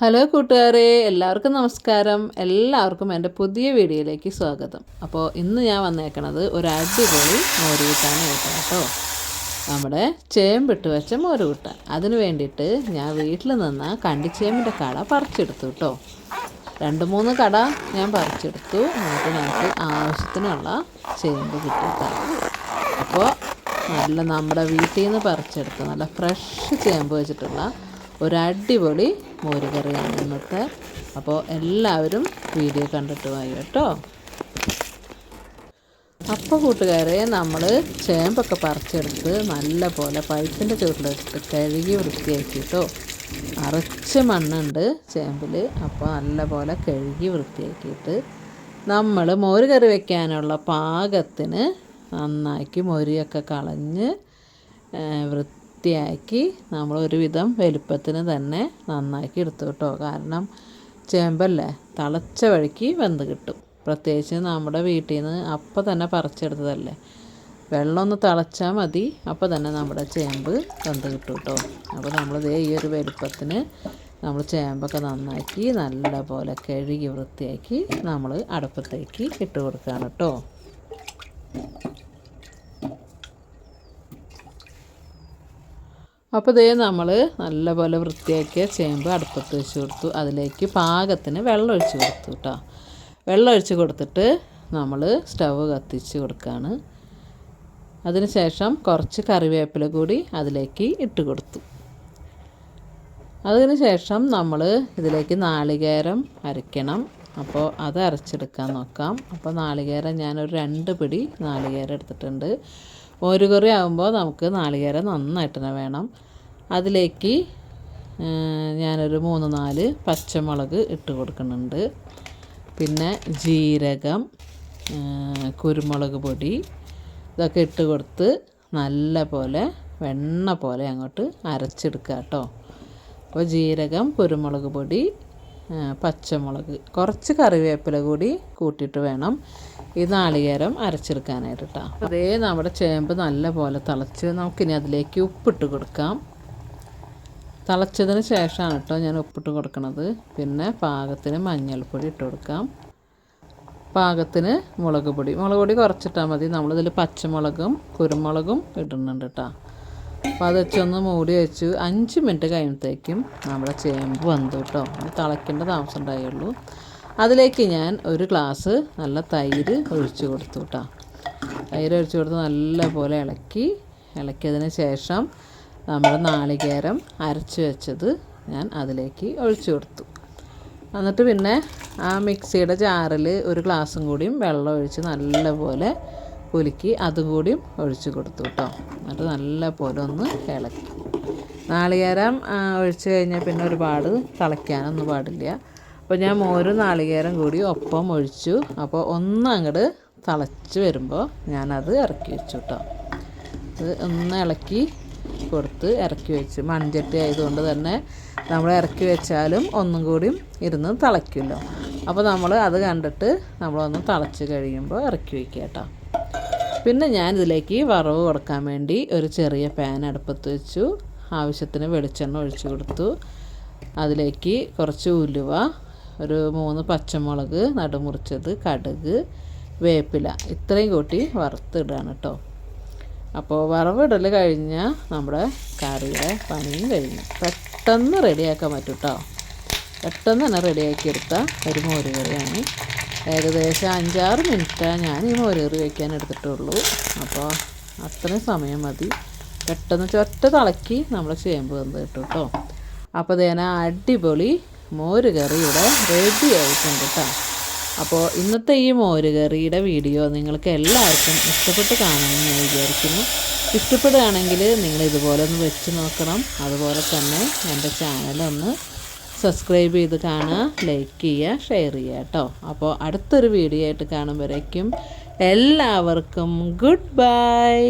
Hello കൂട്ടുകാരെ എല്ലാവർക്കും നമസ്കാരം. എല്ലാവർക്കും എന്റെ പുതിയ വീഡിയോയിലേക്ക് സ്വാഗതം. അപ്പോൾ ഇന്ന് ഞാൻ വന്നേക്കണത് ഒരു അടിപൊളി മോര് കൂട്ടാനായിട്ടാണ് കേട്ടോ? നമ്മുടെ ചേമ്പിട്ട് വെച്ച മോര് കൂട്ടാൻ അതിന് വേണ്ടിയിട്ട് ഞാൻ വീട്ടിൽ നിന്ന് കണ്ടിച്ചേമ്പിന്റെ കട പറിച്ചെടുത്തു കേട്ടോ. രണ്ട് മൂന്ന് കട ഞാൻ പറിച്ചെടുത്തു. എന്നിട്ട് നമുക്ക് ആവശ്യത്തിനുള്ള ചേമ്പ് കിട്ടിയിട്ടാണ് അപ്പോൾ നല്ല നമ്മുടെ വീട്ടിൽ നിന്ന് പറിച്ചെടുത്ത് നല്ല ഫ്രഷ് ചേമ്പ് വെച്ചിട്ടുള്ള ഒരു അടിപൊളി മോരുകറിയാണ് ഇന്നത്തെ. അപ്പോൾ എല്ലാവരും വീഡിയോ കണ്ടിട്ട് വായി കേട്ടോ. അപ്പോൾ കൂട്ടുകാരെ നമ്മൾ ചേമ്പൊക്കെ പറിച്ചെടുത്ത് നല്ല പോലെ പൈപ്പിന്റെ ചുവട്ടിലിട്ട് കഴുകി വൃത്തിയാക്കിയിട്ടോ അറച്ച് മണ്ണുണ്ട് ചേമ്പിൽ അപ്പോൾ നല്ല പോലെ കഴുകി വൃത്തിയാക്കിയിട്ട് നമ്മൾ മോര് കറി വെക്കാനുള്ള പാകത്തിന് നന്നാക്കി മൊരിയൊക്കെ കളഞ്ഞ് വൃത്തിയാക്കി നമ്മൾ ഒരുവിധം വലുപ്പത്തിന് തന്നെ നന്നാക്കി എടുത്തു കേട്ടോ. കാരണം ചേമ്പല്ലേ തളച്ച വഴിക്ക് വെന്ത് കിട്ടും. പ്രത്യേകിച്ച് നമ്മുടെ വീട്ടിൽ നിന്ന് അപ്പം തന്നെ പറിച്ചെടുത്തതല്ലേ. വെള്ളം ഒന്ന് തിളച്ചാൽ മതി അപ്പോൾ തന്നെ നമ്മുടെ ചേമ്പ് വെന്ത് കിട്ടും കേട്ടോ. അപ്പോൾ നമ്മളിതേ ഈ ഒരു വലുപ്പത്തിന് നമ്മൾ ചേമ്പൊക്കെ നന്നാക്കി നല്ലപോലെ കഴുകി വൃത്തിയാക്കി നമ്മൾ അടുപ്പത്തേക്ക് ഇട്ട് കൊടുക്കുകയാണ് കേട്ടോ. അപ്പോൾ ഇതേ നമ്മൾ നല്ലപോലെ വൃത്തിയാക്കിയ ചേമ്പ് അടുപ്പത്ത് വെച്ച് കൊടുത്തു. അതിലേക്ക് പാകത്തിന് വെള്ളം ഒഴിച്ച് കൊടുത്തു കേട്ടോ വെള്ളം ഒഴിച്ച് കൊടുത്തിട്ട് നമ്മൾ സ്റ്റവ് കത്തിച്ച് കൊടുക്കുകയാണ് അതിനുശേഷം കുറച്ച് കറിവേപ്പില കൂടി അതിലേക്ക് ഇട്ട് കൊടുത്തു. അതിനുശേഷം നമ്മൾ ഇതിലേക്ക് നാളികേരം അരയ്ക്കണം. അപ്പോൾ അത് അരച്ചെടുക്കാൻ നോക്കാം. അപ്പോൾ നാളികേരം ഞാനൊരു രണ്ട് പിടി നാളികേരം എടുത്തിട്ടുണ്ട്. മോരുകറി ആകുമ്പോൾ നമുക്ക് നാളികേരം നന്നായിട്ട് തന്നെ വേണം. അതിലേക്ക് ഞാനൊരു മൂന്ന് നാല് പച്ചമുളക് ഇട്ട് കൊടുക്കുന്നുണ്ട്. പിന്നെ ജീരകം കുരുമുളക് പൊടി ഇതൊക്കെ ഇട്ട് കൊടുത്ത് നല്ല പോലെ വെണ്ണ പോലെ അങ്ങോട്ട് അരച്ചെടുക്കുക കേട്ടോ. അപ്പോൾ ജീരകം കുരുമുളക് പൊടി പച്ചമുളക് കുറച്ച് കറിവേപ്പില കൂടി കൂട്ടിയിട്ട് വേണം. ഈ നാളികേരം അരച്ചെടുക്കാനായിട്ട്. കേട്ടോ അതേ നമ്മുടെ ചേമ്പ് നല്ലപോലെ തിളച്ച് നമുക്കിനി അതിലേക്ക് ഉപ്പിട്ട് കൊടുക്കാം. തിളച്ചതിന് ശേഷമാണ് കേട്ടോ ഞാൻ ഉപ്പിട്ട് കൊടുക്കണത്. പിന്നെ പാകത്തിന് മഞ്ഞൾപ്പൊടി ഇട്ട് കൊടുക്കാം. പാകത്തിന് മുളക് പൊടി. മുളക് പൊടി കുറച്ചിട്ടാൽ മതി. നമ്മളിതിൽ പച്ചമുളകും കുരുമുളകും ഇടുന്നുണ്ട് കേട്ടോ. അപ്പോൾ അത് വെച്ചൊന്ന് മൂടി വെച്ച് അഞ്ച് മിനിറ്റ് കഴിയുമ്പോഴത്തേക്കും നമ്മുടെ ചേമ്പ് വന്നു കേട്ടോ. തിളയ്ക്കേണ്ട താമസം ഉണ്ടായുള്ളൂ. അതിലേക്ക് ഞാൻ ഒരു ഗ്ലാസ് നല്ല തൈര് ഒഴിച്ചു കൊടുത്തു കേട്ടോ തൈര് ഒഴിച്ചു കൊടുത്ത് നല്ലപോലെ ഇളക്കി. ഇളക്കിയതിന് ശേഷം നമ്മൾ നാളികേരം അരച്ച് വെച്ചത് ഞാൻ അതിലേക്ക് ഒഴിച്ചു കൊടുത്തു. എന്നിട്ട് പിന്നെ ആ മിക്സിയുടെ ജാറിൽ ഒരു ഗ്ലാസും കൂടിയും വെള്ളം ഒഴിച്ച് നല്ലപോലെ കുലുക്കി അതും കൂടിയും ഒഴിച്ച് കൊടുത്തു കേട്ടോ എന്നിട്ട് നല്ലപോലെ ഒന്ന് ഇളക്കി. നാളികേരം ഒഴിച്ച് കഴിഞ്ഞാൽ പിന്നെ ഒരുപാട് തിളയ്ക്കാനൊന്നും പാടില്ല. അപ്പോൾ ഞാൻ മോരും നാളികേരം കൂടി ഒപ്പം ഒഴിച്ചു. അപ്പോൾ ഒന്ന് അങ്ങോട്ട് തിളച്ച് വരുമ്പോൾ ഞാനത് ഇറക്കി വെച്ചു കേട്ടോ അത് ഒന്ന് ഇളക്കി കൊടുത്ത് ഇറക്കി വെച്ച്. മൺചട്ടി ആയതുകൊണ്ട് തന്നെ നമ്മൾ ഇറക്കി വെച്ചാലും ഒന്നും കൂടിയും ഇരുന്ന് തിളയ്ക്കുമല്ലോ. അപ്പോൾ നമ്മൾ അത് കണ്ടിട്ട് നമ്മളൊന്ന് തിളച്ച് കഴിയുമ്പോൾ ഇറക്കി വയ്ക്കുക കേട്ടോ പിന്നെ ഞാൻ ഇതിലേക്ക് വറവ് കൊടുക്കാൻ വേണ്ടി ഒരു ചെറിയ പാൻ അടുപ്പത്ത് വെച്ചു. ആവശ്യത്തിന് വെളിച്ചെണ്ണ ഒഴിച്ചു കൊടുത്തു. അതിലേക്ക് കുറച്ച് ഉലുവ ഒരു മൂന്ന് പച്ചമുളക് നടുമുറിച്ചത് കടുക് വേപ്പില ഇത്രയും കൂട്ടി വറുത്തിടുകയാണ് കേട്ടോ അപ്പോൾ വറവിടൽ കഴിഞ്ഞാൽ നമ്മുടെ കറിയുടെ പണിയും കഴിഞ്ഞു. പെട്ടെന്ന് റെഡിയാക്കാൻ പറ്റും കേട്ടോ പെട്ടെന്ന് തന്നെ റെഡിയാക്കിയെടുത്ത ഒരു മോര് കറിയാണ്. ഏകദേശം അഞ്ചാറ് മിനിറ്റാണ് ഞാൻ ഈ മോര് കറി വയ്ക്കാൻ എടുത്തിട്ടുള്ളൂ. അപ്പോൾ അത്രയും സമയം മതി. പെട്ടെന്ന് ചൊറ്റ തിളക്കി നമ്മൾ ചേമ്പ് വന്ന് കിട്ടും കേട്ടോ അപ്പോൾ ഇതേന അടിപൊളി മോര് കറി ഇവിടെ റെഡി ആയിട്ടുണ്ട് കേട്ടോ അപ്പോൾ ഇന്നത്തെ ഈ മോര് കറിയുടെ വീഡിയോ നിങ്ങൾക്ക് എല്ലാവർക്കും ഇഷ്ടപ്പെട്ട് കാണുമെന്ന് ഞാൻ വിചാരിക്കുന്നു. ഇഷ്ടപ്പെടുകയാണെങ്കിൽ നിങ്ങൾ ഇതുപോലെ ഒന്ന് വെച്ച് നോക്കണം. അതുപോലെ തന്നെ എന്റെ ചാനലൊന്ന് സബ്സ്ക്രൈബ് ചെയ്ത് കാണുക ലൈക്ക് ചെയ്യുക ഷെയർ ചെയ്യുക കേട്ടോ അപ്പോൾ അടുത്തൊരു വീഡിയോ ആയിട്ട് കാണുമ്പോഴേക്കും എല്ലാവർക്കും ഗുഡ് ബൈ